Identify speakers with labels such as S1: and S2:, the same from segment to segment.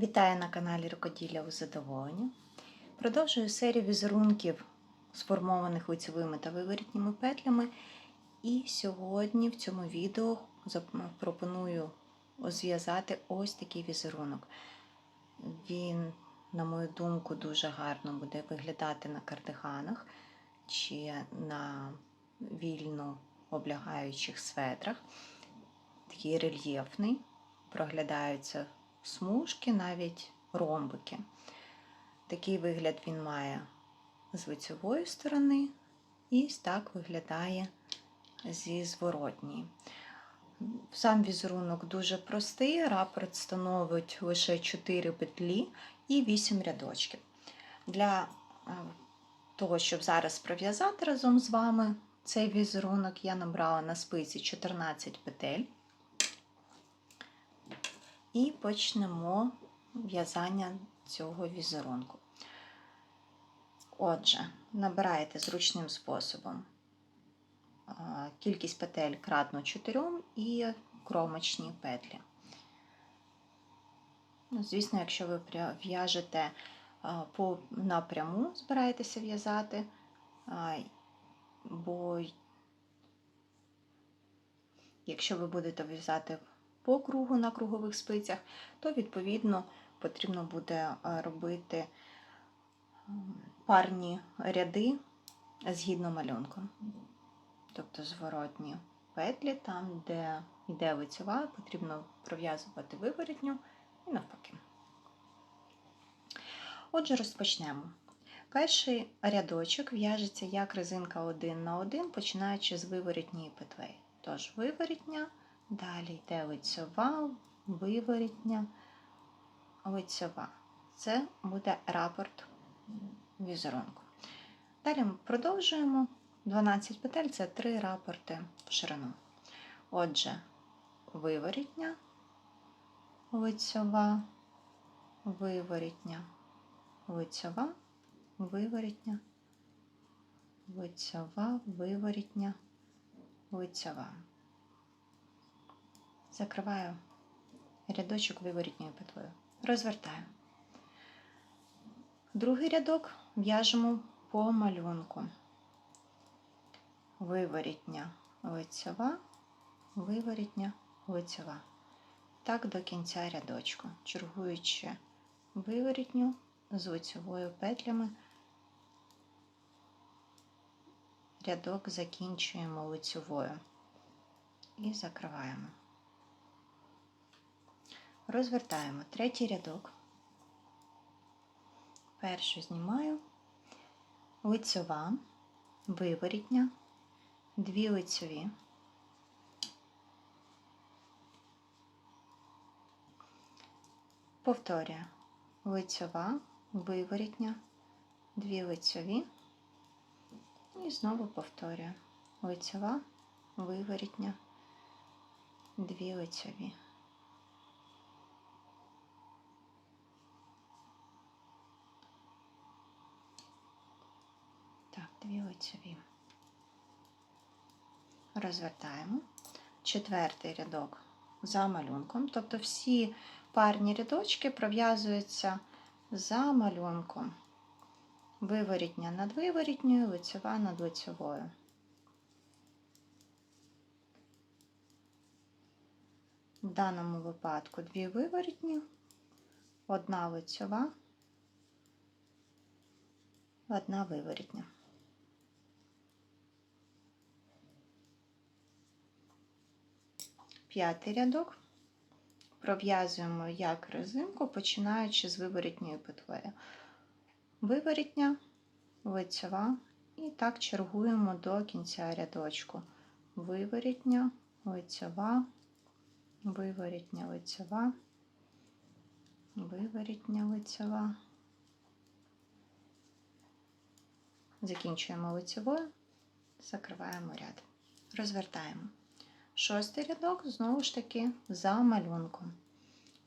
S1: Вітаю на каналі Рукоділля у задоволенні. Продовжую серію візерунків, сформованих лицевими та виворітніми петлями. І сьогодні в цьому відео пропоную зв'язати ось такий візерунок. Він, на мою думку, дуже гарно буде виглядати на кардиганах чи на вільно облягаючих светрах. Такий рельєфний, проглядаються смужки, навіть ромбики. Такий вигляд він має з лицевої сторони, і так виглядає зі зворотньої. Сам візерунок дуже простий, рапорт становить лише 4 петлі і 8 рядочків. Для е, того, щоб зараз пров'язати разом з вами цей візерунок, я набрала на спиці 14 петель. І почнемо в'язання цього візерунку. Отже, набираєте зручним способом кількість петель кратно 4 і кромочні петлі. Ну, Звісно, якщо ви в'яжете напряму, збираєтеся в'язати, бо якщо ви будете в'язати по кругу на кругових спицях, то відповідно потрібно буде е, робити парні ряди згідно малюнку. Тобто зворотні петлі, там, де йде лицева, потрібно пров'язувати виворітню і навпаки. Отже, розпочнемо. Перший рядочок в'яжеться як резинка один на один, починаючи з виворітньої петлеї. Тож виворітня, далі йде лицьова, виворітня, лицьова. Це буде рапорт візерунку. Далі ми продовжуємо. 12 петель це 3 рапорти в ширину. Отже, виворітня, лицьова, виворітня, лицьова, виворітня, лицьова, виворітня, лицьова. Закриваю рядочок виворітньою петлею. Розвертаю. Другий рядок в'яжемо по малюнку. Виворітня лицьова, виворітня лицьова. Так до кінця рядочку, чергуючи виворітню з лицьовою петлями. Рядок закінчуємо лицьовою і закриваємо. Розвертаємо третій рядок. Першу знімаю, лицьова, виворітня, дві лицьові. Повторюю. Лицьова, виворітня, дві лицьові. І знову повторюю. Лицьова, виворітня, дві лицьові. Так, дві лицьові. Розвертаємо. Четвертий рядок за малюнком. Тобто всі парні рядочки пров'язуються за малюнком. Виворітня над виворітньою, лицьова над лицьовою. В даному випадку дві виворітні, одна лицьова, одна виворітня. П'ятий рядок пров'язуємо як резинку, починаючи з виворітньої петлею. Виворітня, лицьова, і так чергуємо до кінця рядочку. Виворітня, лицьова, виворітня, лицьова, виворітня, лицьова. Закінчуємо лицьовою, закриваємо ряд. Розвертаємо. Шостий рядок знову ж таки за малюнком.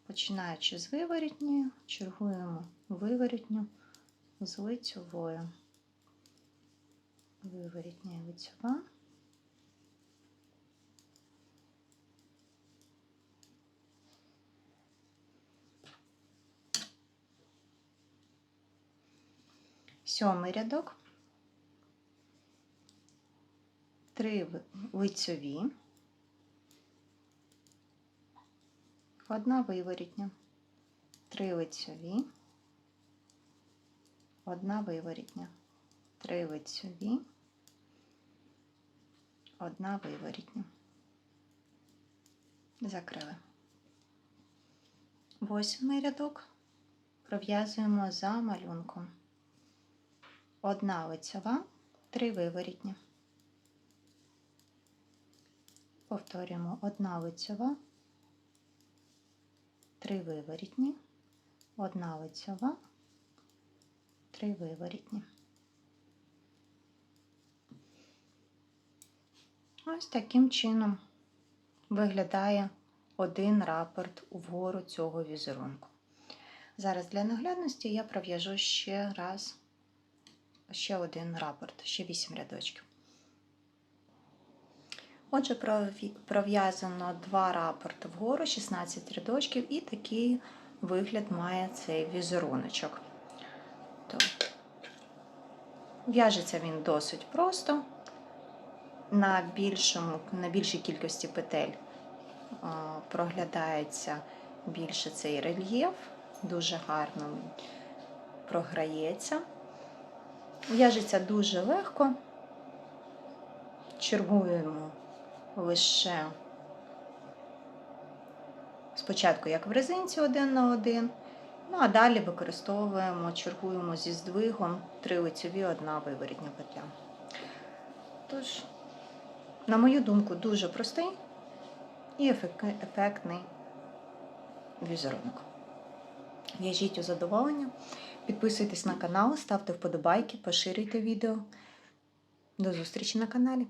S1: Починаючи з виворітні, чергуємо виворітню з лицьовою. Виворітня лицьова. Сьомий рядок, три лицьові. Одна виворітня. Три лицьові. Одна виворітня. Три лицьові. Одна виворітня. Закрили. Восьмий рядок пров'язуємо за малюнком. Одна лицьова, три виворітні. Повторюємо одна лицьова, три виворітні, одна лицьова, три виворітні. Ось таким чином виглядає один рапорт вгору цього візерунку. Зараз для наглядності я пров'яжу ще раз ще один рапорт, ще 8 рядочків. Отже, пров'язано два рапорти вгору, 16 рядочків, і такий вигляд має цей візеруночок. В'яжеться він досить просто. На, більшому, на більшій кількості петель проглядається більше цей рельєф, дуже гарно програється. В'яжеться дуже легко. Чергуємо лише спочатку, як в резинці один на один, ну а далі використовуємо, чергуємо зі здвигом три лицеві, одна виворітня петля. Тож, на мою думку, дуже простий і ефектний візерунок. В'яжіть у задоволення, підписуйтесь на канал, ставте вподобайки, поширюйте відео. До зустрічі на каналі.